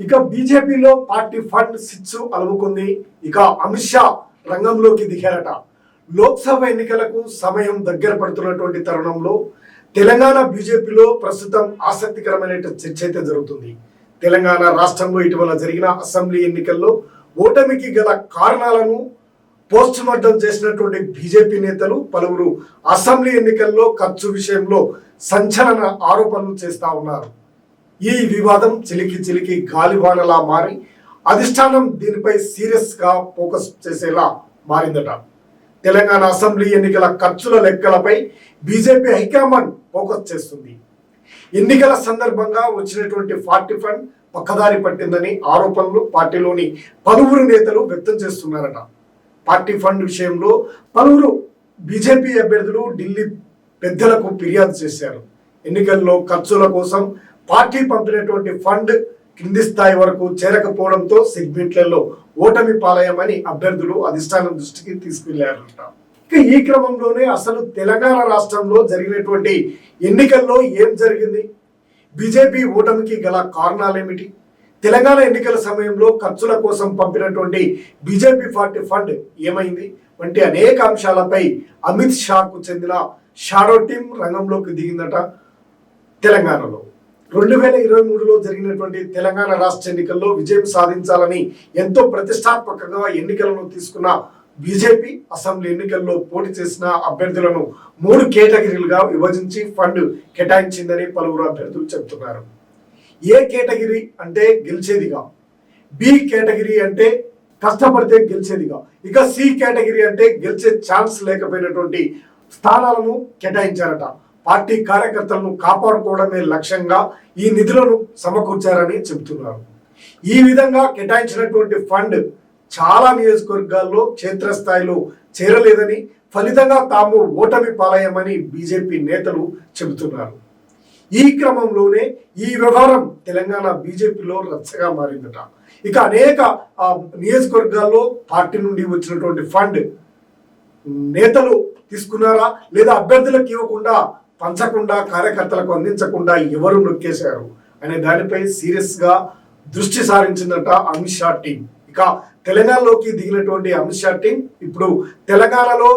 ఇక బీజేపీలో party fund సిచ్చు అలుముకుంది. ఇక అమిత్ షా రంగంలోకి దిగారట. లోక్సభ ఎన్నికలకు సమయం దగ్గర పడుతున్నటువంటి తరుణంలో తెలంగాణ బీజేపీలో ప్రస్తుతం ఆసక్తికరమైన చర్చ అయితే జరుగుతుంది. తెలంగాణ రాష్ట్రంలో ఇటీవల జరిగిన అసెంబ్లీ ఎన్నికల్లో ఓటమికి గల కారణాలను పోస్ట్ మార్టం చేసినటువంటి బీజేపీ నేతలు పలువురు అసెంబ్లీ ఎన్నికల్లో ఖర్చు విషయంలో సంచలన ఆరోపణలు చేస్తా ఉన్నారు. ఈ వివాదం చిలికి చిలికి గాలివానలా మారి అధిష్టానం దీనిపై సీరియస్గా ఫోకస్ చేసేలా మారిందట. తెలంగాణ అసెంబ్లీ ఎన్నికల ఖర్చుల లెక్కలపై బీజేపీ హైకమాండ్ ఫోకస్ చేస్తుంది. ఎన్నికల సందర్భంగా వచ్చినటువంటి పార్టీ ఫండ్ పక్కదారి పట్టిందని ఆరోపణలు పార్టీలోని పలువురు నేతలు వ్యక్తం చేస్తున్నారట. పార్టీ ఫండ్ విషయంలో పలువురు బీజేపీ అభ్యర్థులు ఢిల్లీ పెద్దలకు ఫిర్యాదు చేశారు. ఎన్నికల్లో ఖర్చుల కోసం పార్టీ పంపినటువంటి ఫండ్ కింది స్థాయి వరకు చేరకపోవడంతో సెగ్మెంట్లలో ఓటమి పాలయమని అభ్యర్థులు అధిష్టానం దృష్టికి తీసుకెళ్ళారంట. ఈ క్రమంలోనే అసలు తెలంగాణ రాష్ట్రంలో జరిగినటువంటి ఎన్నికల్లో ఏం జరిగింది? బీజేపీ ఓటమికి గల కారణాలేమిటి? తెలంగాణ ఎన్నికల సమయంలో ఖర్చుల కోసం పంపినటువంటి బీజేపీ పార్టీ ఫండ్ ఏమైంది? వంటి అనేక అంశాలపై అమిత్ షాకు చెందిన షాడో టీం రంగంలోకి దిగిందట తెలంగాణలో. రెండు వేల ఇరవై మూడులో జరిగినటువంటి తెలంగాణ రాష్ట్ర ఎన్నికల్లో విజయం సాధించాలని ఎంతో ప్రతిష్టాత్మకంగా ఎన్నికలను తీసుకున్న బీజేపీ అసెంబ్లీ ఎన్నికల్లో పోటీ చేసిన అభ్యర్థులను మూడు కేటగిరీలుగా విభజించి ఫండ్ కేటాయించిందని పలువురు అభ్యర్థులు చెబుతున్నారు. ఏ కేటగిరీ అంటే గెలిచేదిగా? బి కేటగిరీ అంటే కష్టపడితే గెలిచేదిగా? ఇక సి కేటగిరీ అంటే గెలిచే ఛాన్స్ లేకపోయినటువంటి స్థానాలను కేటాయించారట. పార్టీ కార్యకర్తలను కాపాడుకోవడమే లక్ష్యంగా ఈ నిధులను సమకూర్చారని చెబుతున్నారు. ఈ విధంగా కేటాయించినటువంటి ఫండ్ చాలా నియోజకవర్గాల్లో క్షేత్రస్థాయిలో చేరలేదని ఫలితంగా తాము ఓటమి పాలయ్యమని బీజేపీ నేతలు చెబుతున్నారు. ఈ క్రమంలోనే ఈ వ్యవహారం తెలంగాణ బీజేపీలో రచ్చగా మారిందట. ఇక అనేక నియోజకవర్గాల్లో పార్టీ నుండి వచ్చినటువంటి ఫండ్ నేతలు తీసుకున్నారా లేదా అభ్యర్థులకు ఇవ్వకుండా పంచకుండా కార్యకర్తలకు అందించకుండా ఎవరు నొక్కేశారు అనే దానిపై సీరియస్గా దృష్టి సారించిందట అమిత్ షా టీం. ఇక తెలంగాణలోకి దిగినటువంటి అమిత్ షా టీం ఇప్పుడు తెలంగాణలో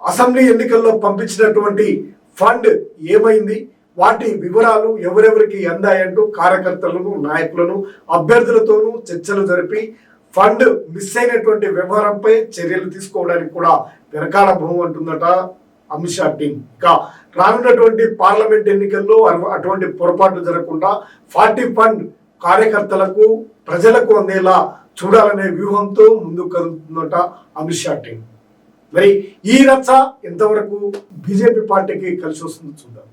అసెంబ్లీ ఎన్నికల్లో పంపించినటువంటి ఫండ్ ఏమైంది? వాటి వివరాలు ఎవరెవరికి అందాయంటూ కార్యకర్తలను నాయకులను అభ్యర్థులతోనూ చర్చలు జరిపి ఫండ్ మిస్ అయినటువంటి వ్యవహారంపై చర్యలు తీసుకోవడానికి కూడా వెనకాల భూమి అంటుందట అమిత్ షా టీం. ఇక రానున్నటువంటి పార్లమెంట్ ఎన్నికల్లో అటువంటి పొరపాట్లు జరగకుండా ఫార్టీ ఫండ్ కార్యకర్తలకు ప్రజలకు అందేలా చూడాలనే వ్యూహంతో ముందుకు కదులుతుందట అమిత్ షా టీం. మరి ఈ రచ్చ ఎంతవరకు బీజేపీ పార్టీకి కలిసి వస్తుందో చూద్దాం.